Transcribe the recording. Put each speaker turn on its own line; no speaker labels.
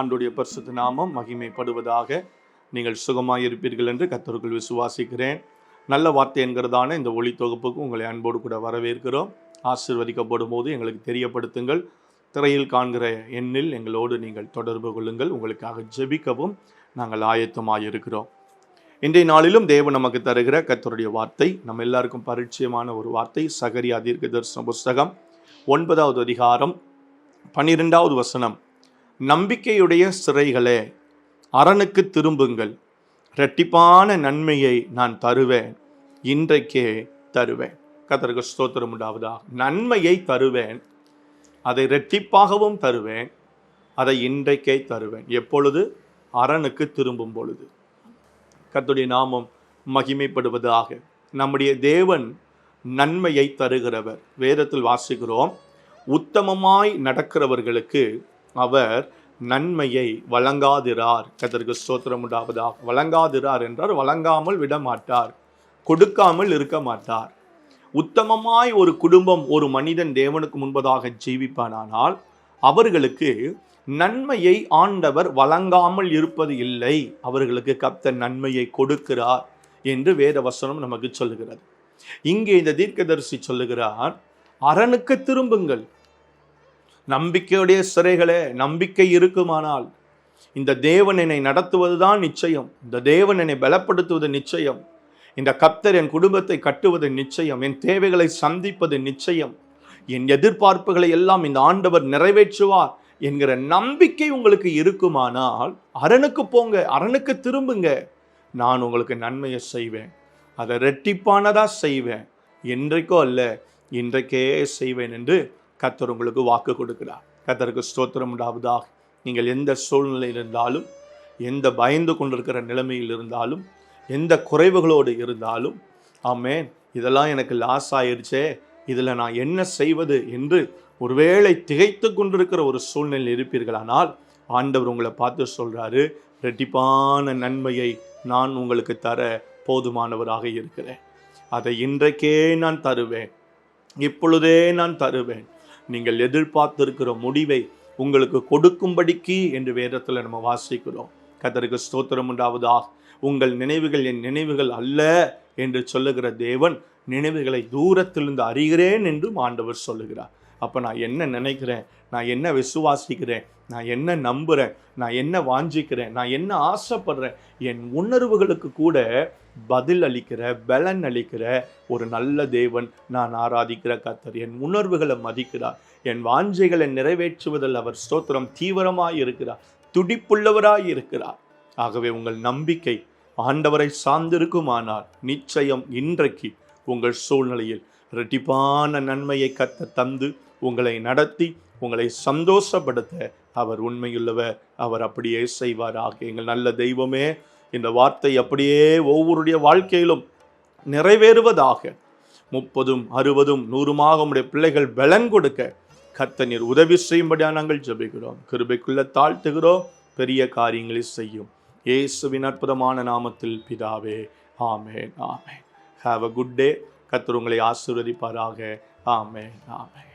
ஆண்டுடைய பரிசுத்த நாமம் மகிமைப்படுவதாக நீங்கள் சுகமாக இருப்பீர்கள் என்று கத்தருக்குள் விசுவாசிக்கிறேன். நல்ல வார்த்தை என்கிறதான இந்த ஒளி தொகுப்புக்கு உங்களை அன்போடு கூட வரவேற்கிறோம். ஆசிர்வதிக்கப்படும் போது எங்களுக்கு தெரியப்படுத்துங்கள். திரையில் காண்கிற எண்ணில் எங்களோடு நீங்கள் தொடர்பு கொள்ளுங்கள். உங்களுக்காக ஜெபிக்கவும் நாங்கள் ஆயத்தமாக இருக்கிறோம். இன்றைய நாளிலும் தேவன் நமக்கு தருகிற கத்தருடைய வார்த்தை நம்ம எல்லாருக்கும் பரிச்சயமான ஒரு வார்த்தை சகரி அதிர்க தரிசன புஸ்தகம் ஒன்பதாவது அதிகாரம் பன்னிரெண்டாவது வசனம். நம்பிக்கையுடைய சிறைகளே அரணுக்கு திரும்புங்கள். இரட்டிப்பான நன்மையை நான் தருவேன். இன்றைக்கே தருவேன். கத்தருக்கு ஸ்தோத்திரம் உண்டாவதாக. நன்மையை தருவேன். அதை இரட்டிப்பாகவும் தருவேன். அதை இன்றைக்கே தருவேன். எப்பொழுது? அரணுக்கு திரும்பும் பொழுது. கத்துடைய நாமம் மகிமைப்படுவதாக. நம்முடைய தேவன் நன்மையை தருகிறவர். வேதத்தில் வாசிக்கிறோம் உத்தமமாய் நடக்கிறவர்களுக்கு அவர் நன்மையை வழங்காதிரார். கதற்கு ஸ்தோத்திரம் உண்டாவதாக. வழங்காதிரார் என்றார் வழங்காமல் விடமாட்டார் கொடுக்காமல் இருக்க மாட்டார். உத்தமமாய் ஒரு குடும்பம் ஒரு மனிதன் தேவனுக்கு முன்பதாக ஜீவிப்பானானால் அவர்களுக்கு நன்மையை ஆண்டவர் வழங்காமல் இருப்பது இல்லை. அவர்களுக்கு கப்த நன்மையை கொடுக்கிறார் என்று வேத வசனம் நமக்கு சொல்லுகிறது. இங்கே இந்த தீர்க்கதரிசி சொல்லுகிறார் அரணுக்கு திரும்புங்கள் நம்பிக்கையுடைய சிறைகளே நம்பிக்கை இருக்குமானால் இந்த தேவன் என்னை நடத்துவதுதான் நிச்சயம். இந்த தேவன் என்னை பலப்படுத்துவது நிச்சயம். இந்த கப்தர் என் குடும்பத்தை கட்டுவது நிச்சயம். என் தேவைகளை சந்திப்பது நிச்சயம். என் எதிர்பார்ப்புகளை எல்லாம் இந்த ஆண்டவர் நிறைவேற்றுவார் என்கிற நம்பிக்கை உங்களுக்கு இருக்குமானால் அரணுக்கு போங்க அரணுக்கு திரும்புங்க. நான் உங்களுக்கு நன்மையை செய்வேன். அதை ரெட்டிப்பானதாக செய்வேன். என்றைக்கோ அல்ல இன்றைக்கே செய்வேன் என்று கத்தர் உங்களுக்கு வாக்கு கொடுக்கிறார். கத்தருக்கு ஸ்தோத்திரம் உண்டாவதாக. நீங்கள் எந்த சூழ்நிலையில் இருந்தாலும் எந்த பயந்து கொண்டிருக்கிற நிலைமையில் இருந்தாலும் எந்த குறைவுகளோடு இருந்தாலும் ஆமேன். இதெல்லாம் எனக்கு லாஸ் ஆயிடுச்சே இதில் நான் என்ன செய்வது என்று ஒருவேளை திகைத்து கொண்டிருக்கிற ஒரு சூழ்நிலை இருப்பீர்களானால் ஆண்டவர் உங்களை பார்த்து சொல்கிறாரு ரெட்டிப்பான நன்மையை நான் உங்களுக்கு தர போதுமானவராக இருக்கிறேன். அதை இன்றைக்கே நான் தருவேன். இப்பொழுதே நான் தருவேன். நீங்கள் எதிர்பார்த்திருக்கிற முடிவை உங்களுக்கு கொடுக்கும்படிக்கு என்று வேதத்தில் நம்ம வாசிக்கிறோம். கத்தருக்கு ஸ்தோத்திரம் உண்டாவதா? உங்கள் நினைவுகள் என் நினைவுகள் அல்ல என்று சொல்லுகிற தேவன் நினைவுகளை தூரத்திலிருந்து அறிகிறேன் என்றும் ஆண்டவர் சொல்லுகிறார். அப்போ நான் என்ன நினைக்கிறேன்? நான் என்ன விசுவாசிக்கிறேன்? நான் என்ன நம்புகிறேன் நான் என்ன வாஞ்சிக்கிறேன்? நான் என்ன ஆசைப்படுறேன்? என் உணர்வுகளுக்கு கூட பதில் அளிக்கிற பலன் அளிக்கிற ஒரு நல்ல தேவன் நான் ஆராதிக்கிற கத்தர் என் உணர்வுகளை மதிக்கிறார். என் வாஞ்சைகளை நிறைவேற்றுவதில் அவர் ஸ்தோத்திரம் தீவிரமாக இருக்கிறார். துடிப்புள்ளவராய் இருக்கிறார் ஆகவே உங்கள் நம்பிக்கை ஆண்டவரை சார்ந்திருக்குமானால் நிச்சயம் இன்றைக்கு உங்கள் சூழ்நிலையில் இரட்டிப்பான நன்மையை கத்த தந்து உங்களை நடத்தி உங்களை சந்தோஷப்படுத்த அவர் உண்மையுள்ளவர் அவர் அப்படியே செய்வாராக. எங்கள் நல்ல தெய்வமே இந்த வார்த்தை அப்படியே ஒவ்வொருடைய வாழ்க்கையிலும் நிறைவேறுவதாக. முப்பதும் அறுபதும் நூறுமாக உடைய பிள்ளைகள் பலன் கொடுக்க கத்த நீர் உதவி செய்யும்படியாக நாங்கள் ஜபிக்கிறோம். கிருபைக்குள்ள தாழ்த்துகிறோம். பெரிய காரியங்களை செய்யும். இயேசுவின் அற்புதமான நாமத்தில் பிதாவே ஆமேன் ஆமேன். ஹாவ் அ குட் டே கத்தர் உங்களை ஆசீர்வதிப்பாராக. ஆமேன் ஆமேன்.